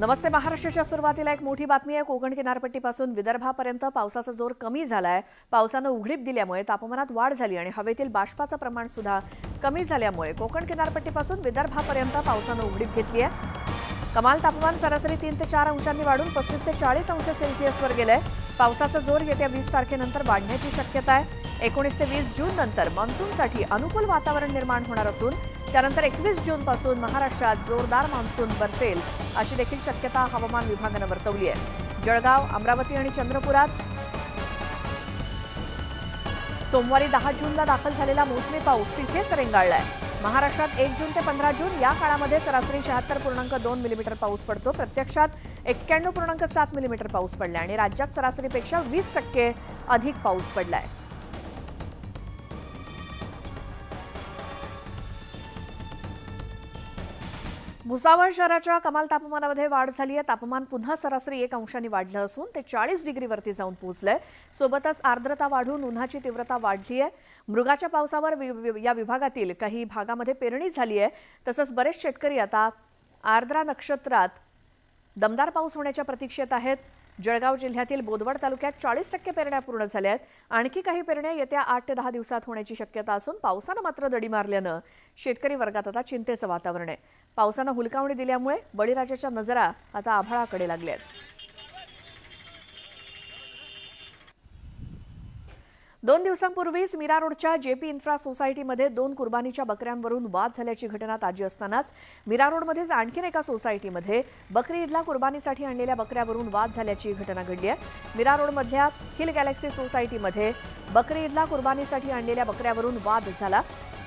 नमस्ते. महाराष्ट्राच्या सुरुवातीला एक मोठी बातमी आहे. कोकण किनारपट्टीपासून विदर्भापर्यंत पावसाचा जोर कमी झालाय. पावसानं उघडीप दिल्यामुळे तापमानात वाढ झाली आणि हवेतील बाष्पाचं प्रमाण सुद्धा कमी झाल्यामुळे कोकण किनारपट्टीपासून विदर्भापर्यंत पावसानं उघडीप घेतली आहे. कमाल तापमान सरासरी तीन ते चार अंशांनी वाढून पस्तीस ते चाळीस अंश सेल्सिअसवर गेलंय. पावसाचा जोर येत्या वीस तारखेनंतर वाढण्याची शक्यता आहे. एकोणीस ते वीस जून नंतर मान्सूनसाठी अनुकूल वातावरण निर्माण होणार असून त्यानंतर एकवीस जून पासून महाराष्ट्रात जोरदार मान्सून बरसेल अशी देखील शक्यता हवामान विभागानं वर्तवली आहे. जळगाव अमरावती आणि चंद्रपुरात सोमवारी दहा जूनला दाखल झालेला मोसमी पाऊस तिथेच रेंगाळलाय. महाराष्ट्रात एक जून ते पंधरा जून या काळामध्ये सरासरी शहात्तर पूर्णांक दोन मिलीमीटर पाऊस पडतो. प्रत्यक्षात एक्क्याण्णव पूर्णांक सात मिलीमीटर पाऊस पडलाय आणि राज्यात सरासरीपेक्षा वीस टक्के अधिक पाऊस पडलाय. भुसावळ शहराच्या कमाल तापमानामध्ये वाढ झाली आहे. तापमान पुन्हा सरासरी एक अंशांनी वाढलं असून ते चाळीस डिग्रीवरती जाऊन पोहोचलंय. सोबतच आर्द्रता वाढून उन्हाची तीव्रता वाढली आहे. मृगाच्या पावसावर वि- वि- या विभागातील काही भागामध्ये पेरणी झाली आहे. तसंच बरेच शेतकरी आता आर्द्रा नक्षत्रात दमदार पाऊस होण्याच्या प्रतीक्षेत आहेत. जळगाव जिल्ह्यातील बोदवड तालुक्यात चाळीस टक्के पेरण्या पूर्ण झाल्या आहेत. आणखी काही पेरण्या येत्या आठ ते दहा दिवसात होण्याची शक्यता असून पावसानं मात्र दडी मारल्यानं शेतकरी वर्गात आता चिंतेचं वातावरण आहे. पावसानं हुलकावणी दिल्यामुळे बळीराजाच्या नजरा आता आभाळाकडे लागल्या दोन दिवसांपूर्वीच मीरा रोडच्या जेपी इन्फ्रा सोसायटीमध्ये दोन कुर्बानीच्या बकऱ्यांवरून वाद झाल्याची घटना ताजी असतानाच मीरा रोडमध्येच आणखीन एका सोसायटीमध्ये बकरी ईदला कुर्बानीसाठी आणलेल्या बकऱ्यावरून वाद झाल्याची घटना घडली आहे. मीरा रोडमधल्या हिल गॅलेक्सी सोसायटीमध्ये बकरी ईदला कुर्बानीसाठी आणलेल्या बकऱ्यावरून वाद झाला.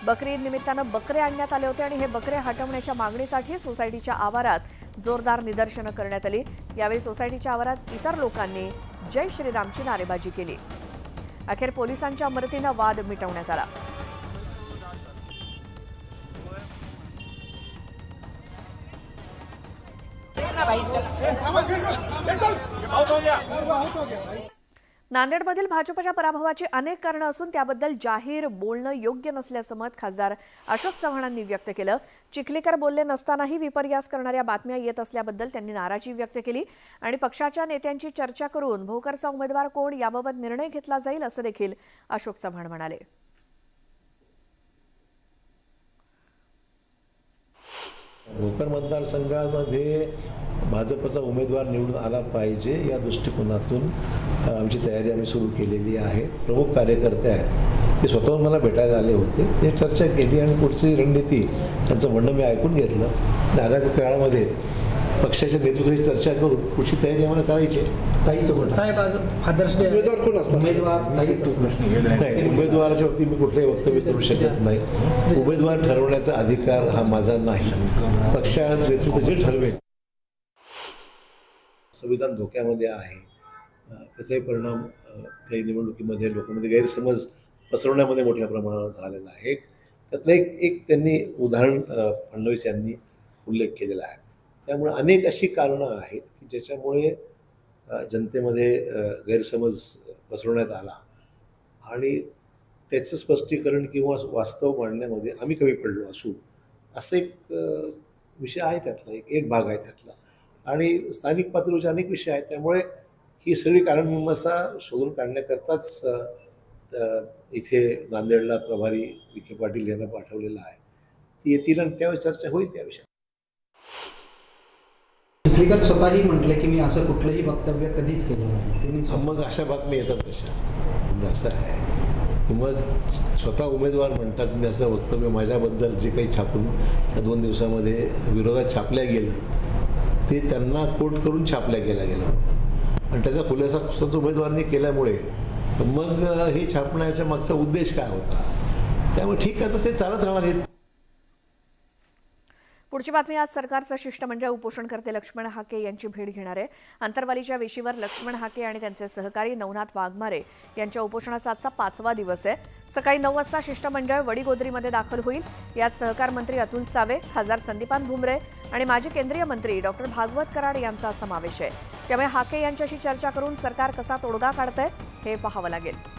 बकरी निमित्तानं बकरे आणण्यात आले होते आणि हे बकरे हटवण्याच्या मागणीसाठी सोसायटीच्या आवारात जोरदार निदर्शनं करण्यात आली. यावेळी सोसायटीच्या आवारात इतर लोकांनी जय श्रीरामची नारेबाजी केली. अखेर पोलिसांच्या मदतीनं वाद मिटवण्यात आला. नांदेडमधील भाजपच्या पराभवाची अनेक कारणं असून त्याबद्दल जाहीर बोलणं योग्य नसल्याचं मत खासदार अशोक चव्हाणांनी व्यक्त केलं. चिखलीकर बोलले नसतानाही विपर्यास करणाऱ्या बातम्या येत असल्याबद्दल त्यांनी नाराजी व्यक्त केली आणि पक्षाच्या नेत्यांची चर्चा करून भोकरचा उमेदवार कोण याबाबत निर्णय घेतला जाईल असं देखील अशोक चव्हाण म्हणाले. भोकर मतदारसंघामध्ये भाजपचा उमेदवार निवडून आला पाहिजे या दृष्टिकोनातून आमची तयारी आम्ही सुरू केलेली आहे. प्रमुख कार्यकर्ते आहेत. ते स्वतःहून मला भेटायला आले होते. ते चर्चा केली आणि पुढची रणनीती त्यांचं म्हणणं मी ऐकून घेतलं. आणि आगामी काळामध्ये पक्षाच्या नेतृत्वाची चर्चा करून पुढची तयारी आम्हाला करायची. नाही. उमेदवाराच्या बाबतीत मी कुठलंही वक्तव्य करू शकत नाही. उमेदवार ठरवण्याचा अधिकार हा माझा नाही. पक्ष नेतृत्व जे ठरवेल. संविधान धोक्यामध्ये आहे. त्याचाही परिणाम त्या निवडणुकीमध्ये लोकांमध्ये गैरसमज पसरवण्यामध्ये मोठ्या प्रमाणावर झालेला आहे. त्यातलं एक एक त्यांनी उदाहरण फडणवीस यांनी उल्लेख केलेला आहे. त्यामुळे अनेक अशी कारणं आहेत की ज्याच्यामुळे जनतेमध्ये गैरसमज पसरवण्यात आला. आणि त्याचं स्पष्टीकरण किंवा वास्तव मांडण्यामध्ये आम्ही कमी पडलो असू असं एक विषय आहे त्यातला एक एक भाग आहे त्यातला. आणि स्थानिक पातळीवरचे अनेक विषय आहेत त्यामुळे ही सगळी कारणमीमांसा शोधून काढण्याकरताच इथे नांदेडला प्रभारी विखे पाटील यांना पाठवलेलं आहे. ती येतील आणि त्यावेळी चर्चा होईल त्या विषयात चिखलीकर स्वतःही म्हटले की मी असं कुठलंही वक्तव्य कधीच केलं नाही. त्यांनी मग अशा बातम्या येतात तशा. म्हणजे असं आहे. की मग स्वतः उमेदवार म्हणतात मी असं वक्तव्य माझ्याबद्दल जे काही छापून या दोन दिवसामध्ये विरोधात छापल्या गेलं ते त्यांना कोट करून छापल्या गेल्या गेलं होतं आणि त्याचा खुलासा स्वतःच उमेदवारांनी केल्यामुळे मग हे छापण्याच्या मागचा उद्देश काय होता? त्यामुळे ठीक आहे तर ते चालत राहणार. हे पुढची बातमी आज सरकारचं शिष्टमंडळ उपोषणकर्ते लक्ष्मण हाके यांची भेट घेणार आहे. अंतरवालीच्या वेशीवर लक्ष्मण हाके आणि त्यांचे सहकारी नवनाथ वाघमारे यांच्या उपोषणाचा आजचा पाचवा दिवस आहे. सकाळी नऊ वाजता शिष्टमंडळ वडीगोद्रीमध्ये दाखल होईल. यात सहकार मंत्री अतुल सावे खासदार संदीपान भुमरे आणि माजी केंद्रीय मंत्री डॉक्टर भागवत कराड यांचा समावेश आहे. त्यामुळे हाके यांच्याशी चर्चा करून सरकार कसा तोडगा काढतंय हे पाहावं लागेल.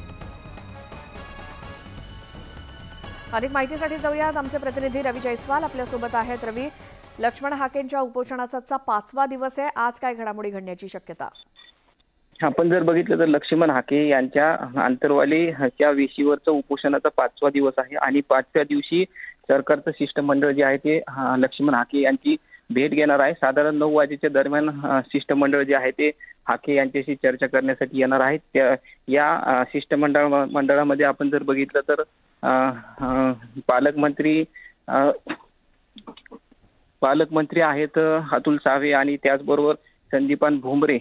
अधिक माहितीसाठी जाऊयात. आमचे प्रतिनिधी रवी जयस्वाल आपल्यासोबत आहेत. रवी लक्ष्मण हाकेंच्या उपोषणाचा पाचवा दिवस आहे. आज काय घडामोडी घडण्याची शक्यता? आपण जर बघितलं तर लक्ष्मण हाके यांच्या आंतरवालीच्या वेशीवरचं उपोषणाचा पाचवा दिवस आहे आणि पाचव्या दिवशी सरकारचं शिष्टमंडळ जे आहे ते लक्ष्मण हाके यांची भेट घेणार आहे. साधारण नऊ वाजेच्या दरम्यान शिष्टमंडळ जे आहे ते हाके यांच्याशी चर्चा करण्यासाठी येणार आहेत. त्या या शिष्टमंडळ मंडळामध्ये आपण जर बघितलं तर पालकमंत्री पालकमंत्री आहेत अतुल सावे आणि त्याचबरोबर संदीपान भुमरे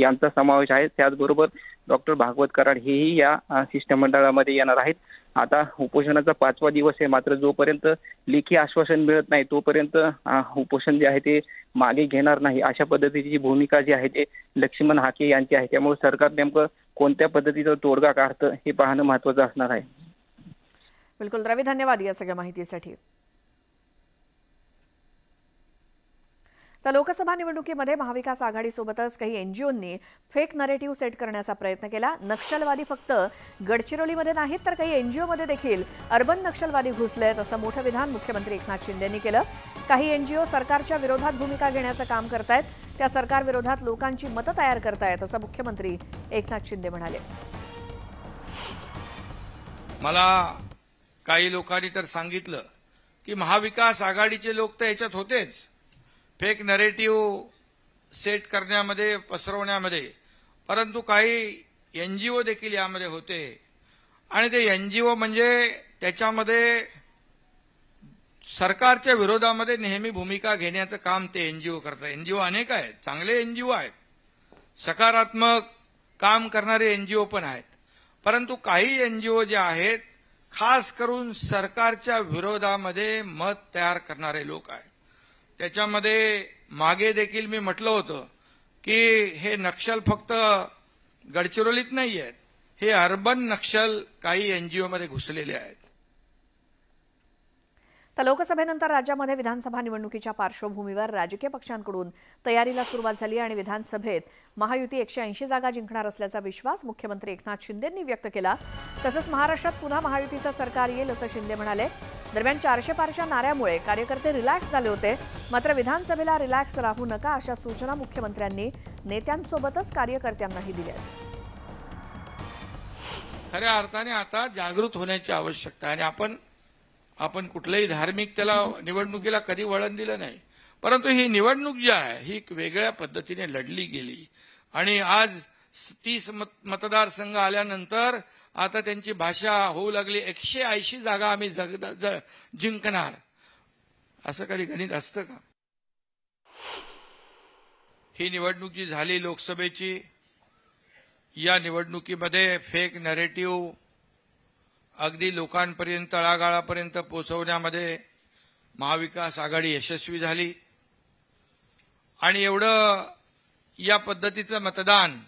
यांचा समावेश आहे. त्याचबरोबर डॉक्टर भागवत कराड हेही या शिष्टमंडळामध्ये येणार आहेत. आता उपोषणाचा पाचवा दिवस आहे. मात्र जोपर्यंत लेखी आश्वासन मिळत नाही तोपर्यंत उपोषण जे आहे ते मागे घेणार नाही. अशा पद्धतीची जी भूमिका जी आहे ते लक्ष्मण हाके यांची आहे. त्यामुळे सरकार नेमकं कोणत्या पद्धतीचा तोडगा काढतं हे पाहणं महत्वाचं असणार आहे. बिलकुल रवी धन्यवाद या सगळ्या माहितीसाठी. तर लोकसभा निवडणुकीमध्ये महाविकास आघाडीसोबतच काही एनजीओंनी फेक नरेटिव्ह सेट करण्याचा प्रयत्न केला. नक्षलवादी फक्त गडचिरोलीमध्ये नाहीत तर काही एनजीओमध्ये देखील अर्बन नक्षलवादी घुसलेत असं मोठं विधान मुख्यमंत्री एकनाथ शिंदेंनी केलं. काही एनजीओ सरकारच्या विरोधात भूमिका घेण्याचं काम करतायत त्या सरकारविरोधात लोकांची मतं तयार करतायत असं मुख्यमंत्री एकनाथ शिंदे म्हणाले. मला काही लोकांनी तर सांगितलं की महाविकास आघाडीचे लोक तर याच्यात होतेच. फेक नरेटिव्ह सेट करण्यामध्ये पसरवण्यामध्ये. परंतु काही एन जी ओ देखील यामध्ये होते. आणि ते एन जी ओ म्हणजे त्याच्यामध्ये सरकारच्या विरोधामध्ये नेहमी भूमिका घेण्याचं काम ते एनजीओ करतात. एनजीओ अनेक आहेत. चांगले एनजीओ आहेत. सकारात्मक काम करणारे एनजीओ पण आहेत. परंतु काही एनजीओ जे आहेत खास करून सरकारच्या विरोधामध्ये मत तयार करणारे लोक आहेत. त्याच्यामध्ये मागे देखील मी म्हटलं होतं की हे नक्षल फक्त गडचिरोलीत नाही आहेत हे अर्बन नक्षल काही एनजीओमध्ये घुसलेले आहेत. तर लोकसभेनंतर राज्यामध्ये विधानसभा निवडणुकीच्या पार्श्वभूमीवर राजकीय पक्षांकडून तयारीला सुरुवात झाली आणि विधानसभेत महायुती एकशे ऐंशी जागा जिंकणार असल्याचा विश्वास मुख्यमंत्री एकनाथ शिंदेंनी व्यक्त केला. तसंच महाराष्ट्रात पुन्हा महायुतीचं सरकार येईल असं शिंदे म्हणाले. दरम्यान चारशे पारशा नाऱ्यामुळे कार्यकर्ते रिलॅक्स झाले होते. मात्र विधानसभेला रिलॅक्स राहू नका अशा सूचना मुख्यमंत्र्यांनी नेत्यांसोबतच कार्यकर्त्यांनाही दिल्या. खऱ्या अर्थाने आता जागृत होण्याची आवश्यकता आणि आपण आपण कुठल्याही धार्मिक त्याला निवडणुकीला कधी वळण दिलं नाही. परंतु ही निवडणूक जी आहे ही एक वेगळ्या पद्धतीने लढली गेली. आणि आज तीस मत मतदारसंघ आल्यानंतर आता त्यांची भाषा होऊ लागली. एकशे ऐंशी जागा आम्ही जग ज- जिंकणार. असं कधी गणित असतं का? ही निवडणूक जी झाली लोकसभेची या निवडणुकीमध्ये फेक नरेटिव्ह अगदी लोकांपर्यंत तळागाळापर्यंत पोचवण्यामध्ये महाविकास आघाडी यशस्वी झाली. आणि एवढं या पद्धतीचं मतदान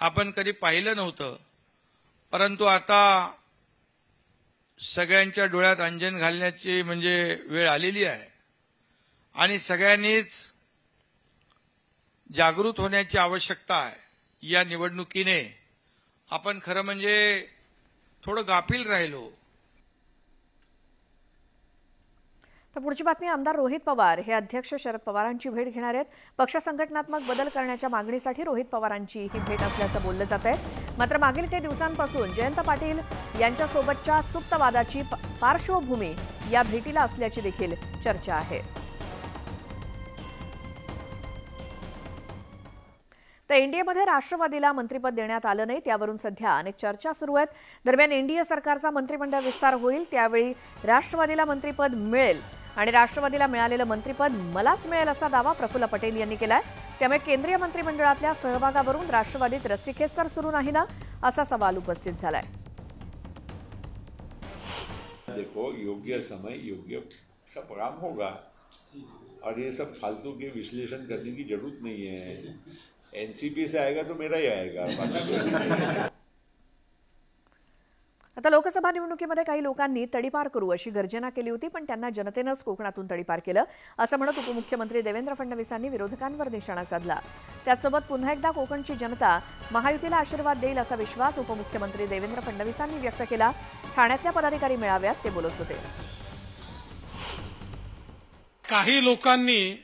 आपण कधी पाहिलं नव्हतं. परंतु आता सगळ्यांच्या डोळ्यात अंजन घालण्याची म्हणजे वेळ आलेली आहे. आणि सगळ्यांनीच जागृत होण्याची आवश्यकता आहे. या निवडणुकीने आपण खरं म्हणजे थोडं गाफील राहिलो. तर पुढची बातमी आमदार रोहित पवार. हे अध्यक्ष शरद पवारांची भेट घेणार आहेत. पक्ष संघटनात्मक बदल करण्याच्या मागणीसाठी रोहित पवारांची ही भेट असल्याचं बोललं जात आहे मात्र मागील काही दिवसांपासून जयंत पाटील यांच्यासोबतच्या सुप्तवादाची पार्श्वभूमी या भेटीला असल्याची देखील चर्चा आहे. तर एनडीएमध्ये राष्ट्रवादीला मंत्रिपद देण्यात आलं नाही त्यावरून सध्या अनेक चर्चा सुरू आहेत. दरम्यान एनडीए सरकारचा मंत्रिमंडळ विस्तार होईल त्यावेळी राष्ट्रवादीला मंत्रिपद मिळेल आणि राष्ट्रवादीला मिळालेलं मंत्रिपद मलाच मिळेल असा दावा प्रफुल्ल पटेल यांनी केलाय. त्यामुळे केंद्रीय मंत्रिमंडळातल्या सहभागावरून राष्ट्रवादीत रस्सीखेच तर सुरू नाही ना असा सवाल उपस्थित झालाय. देखो योग्य समय योग्य सब काम होगा. और ये सब फालतू के विश्लेषण करने की जरूरत नहीं है. एनसीपी से आएगा तो मेरा ही आएगा। आता लोकसभा निवडणुकीमध्ये काही लोकांनी तडीपार करू अशी गर्जना केली होती पण त्यांना जनतेनंच कोकणातून तडीपार केलं असं म्हणत उपमुख्यमंत्री देवेंद्र फडणवीसांनी विरोधकांवर निशाणा साधला. त्याचसोबत पुन्हा एकदा कोकणची जनता महायुतीला आशीर्वाद देईल असा विश्वास उपमुख्यमंत्री देवेंद्र फडणवीसांनी व्यक्त केला. ठाण्यातल्या पदाधिकारी मेळाव्यात ते बोलत होते. काही लोकांनी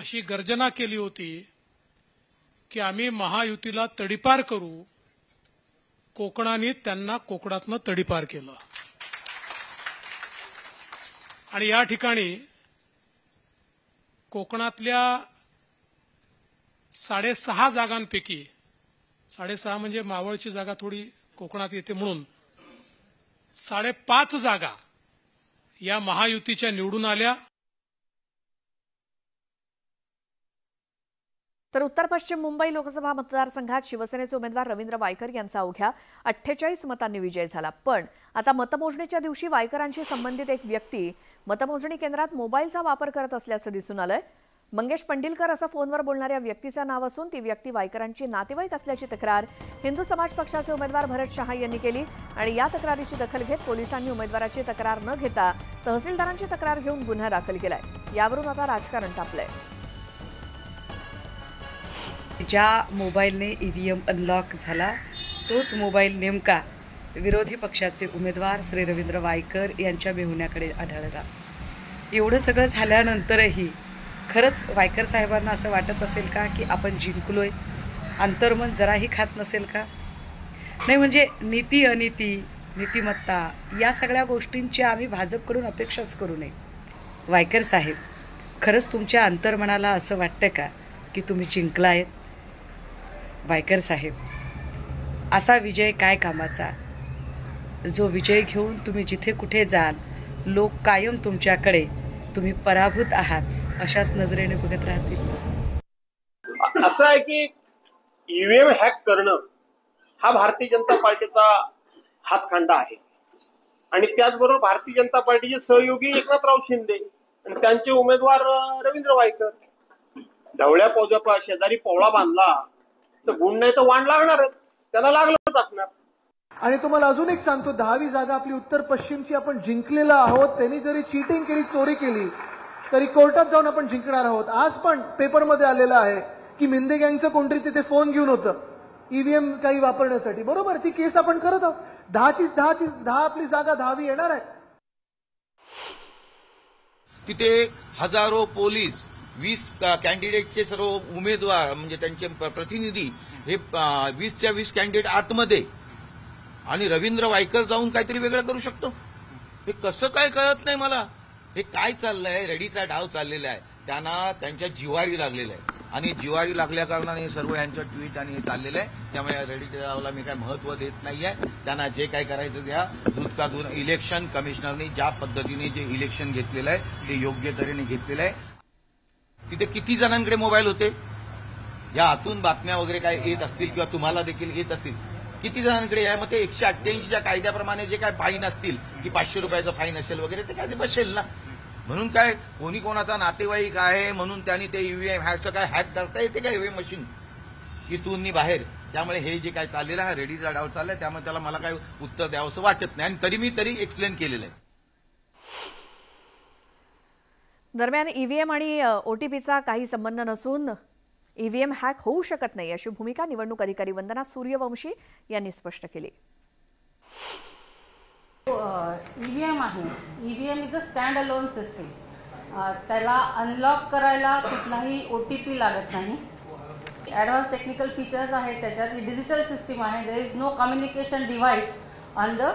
अशी गर्जना केली होती की आम्ही महायुतीला तडीपार करू. कोकणाने त्यांना कोकणातनं तडीपार केलं. आणि या ठिकाणी कोकणातल्या साडेसहा जागांपैकी साडेसहा म्हणजे मावळची जागा थोडी कोकणात येते म्हणून साडेपाच जागा या महायुतीच्या निवडून आल्या. तर उत्तर पश्चिम मुंबई लोकसभा मतदारसंघात शिवसेनेचे उमेदवार रवींद्र वायकर यांचा अवघ्या अठ्ठेचाळीस मतांनी विजय झाला. पण आता मतमोजणीच्या दिवशी वायकरांशी संबंधित एक व्यक्ती मतमोजणी केंद्रात मोबाईलचा वापर करत असल्याचं दिसून आलंय. मंगेश पंडिलकर असं फोनवर बोलणाऱ्या व्यक्तीचं नाव असून ती व्यक्ती वायकरांची नातेवाईक असल्याची तक्रार हिंदू समाज पक्षाचे उमेदवार भरत शहा यांनी केली आणि या तक्रारीची दखल घेत पोलिसांनी उमेदवाराची तक्रार न घेता तहसीलदारांची तक्रार घेऊन गुन्हा दाखल केलाय. यावरून आता राजकारण तापलंय. ज्या मोबाईलने ई व्ही एम अनलॉक झाला तोच मोबाईल नेमका विरोधी पक्षाचे उमेदवार श्री रवींद्र वायकर यांच्या मेहुण्याकडे आढळला. एवढं सगळं झाल्यानंतरही खरंच वायकर साहेबांना असं वाटत असेल का की आपण जिंकलो आहे अंतर्मन जराही खात नसेल का? नाही म्हणजे नीती अनिती नीतिमत्ता या सगळ्या गोष्टींची आम्ही भाजपकडून अपेक्षाच करू नये. वायकर साहेब खरंच तुमच्या अंतर्मनाला असं वाटतं का की तुम्ही जिंकला आहेत वायकर साहेब असा विजय काय कामाचा? जो विजय घेऊन तुम्ही जिथे कुठे जाल लोक कायम तुमच्याकडे तुम्ही पराभूत आहात अशाच नजरेने बघत राहतील. असं आहे की ईव्हीएम हॅक करणं हा भारतीय जनता पार्टीचा हातखंडा आहे. आणि त्याचबरोबर भारतीय जनता पार्टीचे सहयोगी एकनाथराव शिंदे आणि त्यांचे उमेदवार रवींद्र वायकर. ढवळ्या पोजा शेजारी पोवळा बांधला. तर गुण नाही तर वाण लागणारच त्याला लागलंच असणार. आणि तुम्हाला अजून एक सांगतो दहावी जागा आपली उत्तर पश्चिमची आपण जिंकलेला आहोत. त्यांनी जरी चिटिंग केली चोरी केली तरी कोर्टात जाऊन आपण जिंकणार आहोत. आज पण पेपरमध्ये आलेलं आहे की मिंदे गँगचं कोणतरी तिथे फोन घेऊन होतं ईव्हीएम काही वापरण्यासाठी. बरोबर ती केस आपण करत आहोत. दहाची दहाची दहा आपली जागा दहावी येणार आहे. तिथे हजारो पोलीस वीस कॅन्डिडेटचे सर्व उमेदवार म्हणजे त्यांचे प्रतिनिधी हे वीसच्या वीस कॅन्डिडेट आतमध्ये. आणि रवींद्र वायकर जाऊन काहीतरी वेगळं करू शकतो? हे कसं काय कळत नाही मला? हे काय चाललंय? रेडीचा डाव चाललेला आहे. त्यांना त्यांच्या जिवारी लागलेला आहे. आणि जिवारी लागल्या कारणाने सर्व यांचं ट्विट आणि हे चाललेलं आहे. त्यामुळे रेडीच्या डावला मी काय महत्त्व देत नाहीये. त्यांना जे काय करायचं द्या. दूध इलेक्शन कमिशनरने ज्या पद्धतीने जे इलेक्शन घेतलेलं आहे ते योग्य तऱ्हेने घेतलेलं आहे. तिथे किती जणांकडे मोबाईल होते? या आतून बातम्या वगैरे काय येत असतील किंवा तुम्हाला देखील येत असतील. किती जणांकडे? आहे मग ते एकशे अठ्ठ्याऐंशीच्या कायद्याप्रमाणे जे काय फाईन असतील की पाचशे रुपयाचं फाईन असेल वगैरे ते काय ते बसेल ना. म्हणून काय कोणी कोणाचा नातेवाईक आहे म्हणून त्यांनी ते ईव्हीएम असं काय हॅक करता येते का ईव्हीएम मशीन इथून बाहेर. त्यामुळे हे जे काय चाललेलं आहे रेडीचा डाव चाललाय त्यामुळे त्याला मला काय उत्तर द्यावंसं वाटत नाही. आणि तरी मी तरी एक्सप्लेन केलेलं आहे. दरम्यान ईव्हीएम आणि ओटीपीचा काही संबंध नसून ईव्हीएम हॅक होऊ शकत नाही अशी भूमिका निवडणूक अधिकारी वंदना सूर्यवंशी यांनी स्पष्ट केली. ईव्हीएम आहे. EVM is a stand alone system त्याला अनलॉक करायला कुठलाही ओ टी पी लागत नाही. ॲडव्हान्स टेक्निकल फीचर्स आहेत त्याच्यात. ही डिजिटल सिस्टीम आहे. There is no communication device on the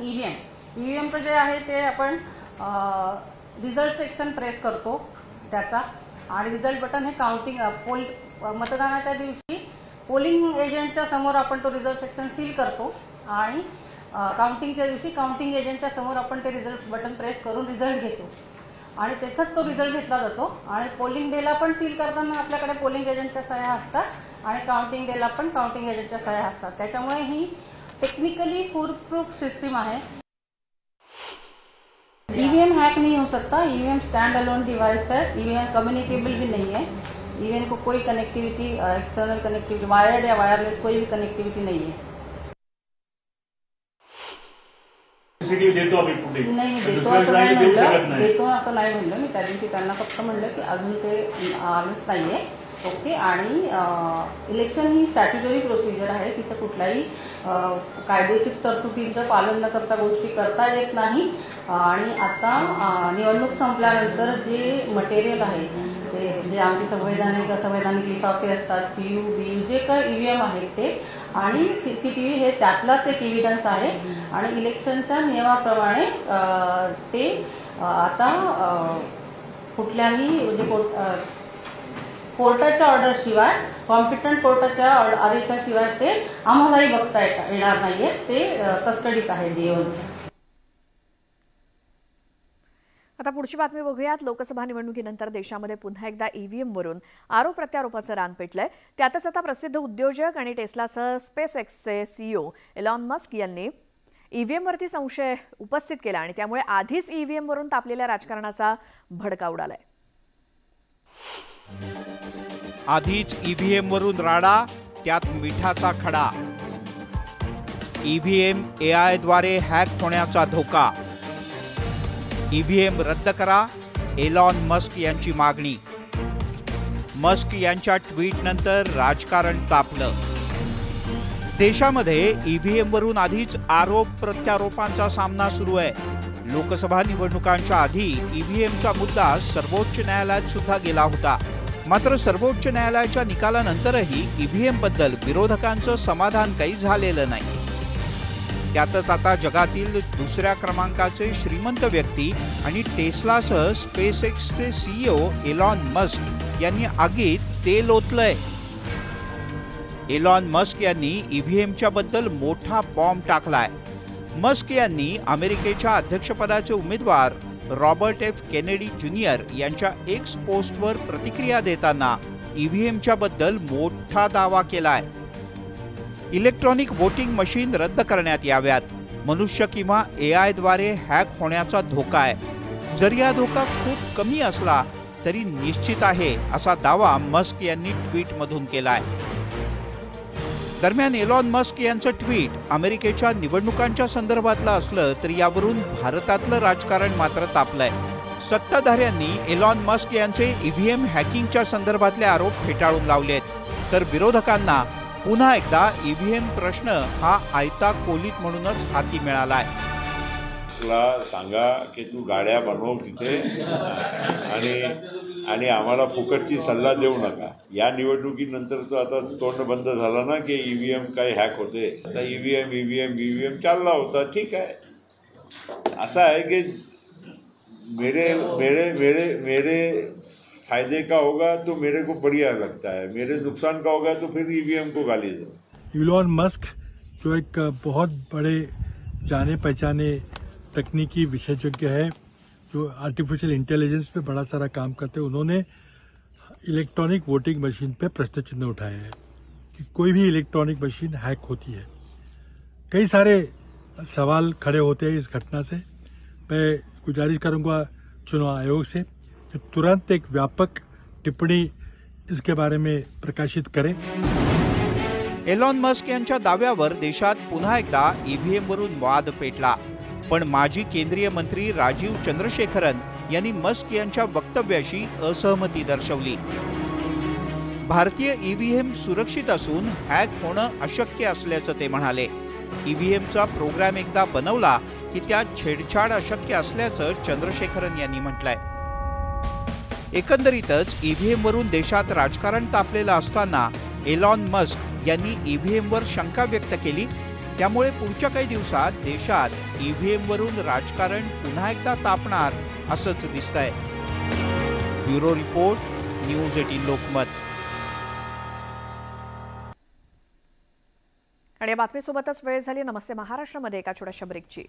EVM. ईव्हीएमचं जे आहे ते आपण रिझल्ट सेक्शन प्रेस करतो त्याचा. आणि रिझल्ट बटन हे काउंटिंग पोल मतदानाच्या दिवशी पोलिंग एजंटच्या समोर आपण तो रिझल्ट सेक्शन सील करतो. आणि काउंटिंगच्या दिवशी काउंटिंग एजंटच्या समोर आपण ते रिझल्ट बटन प्रेस करून रिझल्ट घेतो. आणि तेथंच तो रिझल्ट घेतला जातो. आणि पोलिंग डेला पण सील करताना आपल्याकडे पोलिंग एजंटच्या सह्या असतात. आणि काउंटिंग डेला पण काउंटिंग एजंटच्या सह्या असतात. त्याच्यामुळे ही टेक्निकली फूर प्रूफ सिस्टीम आहे. ईवीएम हैक नहीं हो सकता। ईवीएम स्टैंड अलोन डिवाइस है। ईवीएम कम्युनिकेबल भी नहीं है। ईवीएम को कोई कनेक्टिविटी एक्सटर्नल कनेक्टिविटी वायर्ड या वायरलेस कोई भी कनेक्टिविटी नहीं है। पुढे नाही देतो असं नाही म्हणलं देतो असं नाही म्हणलं मी त्या दिवशी त्यांना फक्त म्हणलं की अजून ते आलंच नाहीये ओके आणि इलेक्शन ही स्टॅट्युटरी प्रोसिजर आहे तिथं कुठलाही अ, कायदेशीर तरतुदींचं पालन न करता गोष्टी करता येत नाही. आणि आता निवडणूक संपल्यानंतर जे मटेरियल आहे ते म्हणजे जे आमची संवैधानिक असंवैधानिक लिफाफे असतात सी यू बी यू जे काही ईव्हीएम आहेत ते. आणि सी सी टी व्ही हे त्यातलाच एक एव्हिडन्स आहे. आणि इलेक्शनच्या नियमाप्रमाणे ते आता कुठल्याही म्हणजे कोर्टाच्या ऑर्डरशिवाय कॉम्पिटंट कोर्टाच्या आदेशाशिवाय ते आम्हालाही बघता येणार नाहीये. ते कस्टडीत आहे जेवणचं आता पुढची बातमी बघूयात. लोकसभा निवडणुकीनंतर देशामध्ये पुन्हा एकदा ईव्हीएमवरून आरोप प्रत्यारोपाचं रान पेटलंय. त्यातच आता प्रसिद्ध उद्योजक आणि टेस्लासह स्पेस एक्सचे सीईओ एलॉन मस्क यांनी ईव्हीएमवरती संशय उपस्थित केला आणि त्यामुळे आधीच ईव्हीएमवरून तापलेल्या राजकारणाचा भडका उडालाय. आधीच ईव्हीएम वरून राडा त्यात मिठाचा खडा. ईव्हीएम एआयद्वारे हॅक होण्याचा धोका. ईव्हीएम रद्द करा एलॉन मस्क यांची मागणी. मस्क यांच्या ट्विटनंतर राजकारण तापलं. देशामध्ये ईव्हीएम वरून आधीच आरोप प्रत्यारोपांचा सामना सुरू आहे. लोकसभा निवडणुकांच्या आधी ईव्हीएमचा मुद्दा सर्वोच्च न्यायालयात सुद्धा गेला होता. मात्र सर्वोच्च न्यायालयाच्या निकालानंतरही ईव्हीएमबद्दल विरोधकांचं समाधान काही झालेलं नाही. त्यातच आता जगातील दुसऱ्या क्रमांकाचे श्रीमंत व्यक्ती आणि टेस्लासह स्पेस एक्सचे सीईओ एलॉन मस्क यांनी आगीत तेल ओतलंय एलॉन मस्क यांनी ईव्हीएमच्या बद्दल मोठा बॉम्ब टाकलाय. मस्क यांनी अमेरिकेच्या अध्यक्षपदाचे उमेदवार रॉबर्ट एफ. केनेडी ज्युनियर यांच्या एक्स पोस्टवर प्रतिक्रिया देताना ईव्हीएमच्या बद्दल मोठा दावा केलाय. इलेक्ट्रॉनिक वोटिंग मशीन रद्द करण्यात याव्यात. मनुष्य किंवा ए आयद्वारे हॅक होण्याचा धोका आहे. जरी हा धोका खूप कमी असला तरी निश्चित आहे असा दावा मस्क यांनी ट्विटमधून आहे दरम्यान एलॉन मस्क यांचं ट्विट अमेरिकेच्या निवडणुकांच्या संदर्भातलं असलं तरी यावरून भारतातलं राजकारण मात्र तापलंय. सत्ताधाऱ्यांनी एलॉन मस्क यांचे ईव्हीएम हॅकिंगच्या संदर्भातले आरोप फेटाळून लावलेत तर विरोधकांना पुन्हा एकदा ईव्हीएम प्रश्न हा आयता कोलीत म्हणूनच हाती मिळाला आहे. तुला सांगा की तू गाड्या बनव तिथे. आणि आणि आम्हाला फुकटची सल्ला देऊ नका. या निवडणुकीनंतर तो आता तोंड बंद झाला ना की ई व्ही एम काय हॅक होते. आता E V M E V M E V M चालला होता. ठीक आहे. असं आहे की मेरे मेरे मेरे मेरे फायदे का होगा तो मेरे को बढ़िया लगता है. मेरे नुकसान का होगा तो फिर ईवीएम को गाली दो. इलॉन मस्क जो एक बहुत बड़े जाने पहचाने तकनीकी विशेषज्ञ है, जो आर्टिफिशियल इंटेलिजेंस पे बड़ा सारा काम करते हैं। उन्होंने इलेक्ट्रॉनिक वोटिंग मशीन पे प्रश्न चिन्ह उठाया है कि कोई भी इलेक्ट्रॉनिक मशीन हैक होती है। कई सारे सवाल खड़े होते हैं इस घटना से। मैं गुजारिश करूँगा चुनाव आयोग से कि तुरंत एक व्यापक टिप्पणी इसके बारे में प्रकाशित करें। एलॉन मस्क यांच्या दाव्यावर देशात पुन्हा एकदा ईव्हीएम वरून वाद पेटला। पण माजी केंद्रीय मंत्री राजीव चंद्रशेखरन यांनी मस्क यांच्या वक्तव्याशी असहमती दर्शवली. भारतीय ईव्हीएम सुरक्षित असून हॅक होणं अशक्य असल्याचं ते म्हणाले. ईव्हीएमचा प्रोग्राम एकदा बनवला की त्यात छेडछाड अशक्य असल्याचं चंद्रशेखरन यांनी म्हटलंय. एकंदरीतच ईव्हीएम वरून देशात राजकारण तापलेलं असताना एलॉन मस्क यांनी ईव्हीएम वर शंका व्यक्त केली त्यामुळे पुढच्या काही दिवसात देशात ईव्हीएम वरून राजकारण पुन्हा एकदा तापणार असंच दिसतंय. Bureau report news eighteen Lokmat. आणि या बातमीसोबतच वेळ झाली. नमस्ते. महाराष्ट्रामध्ये एका छोट्याशा ब्रेकची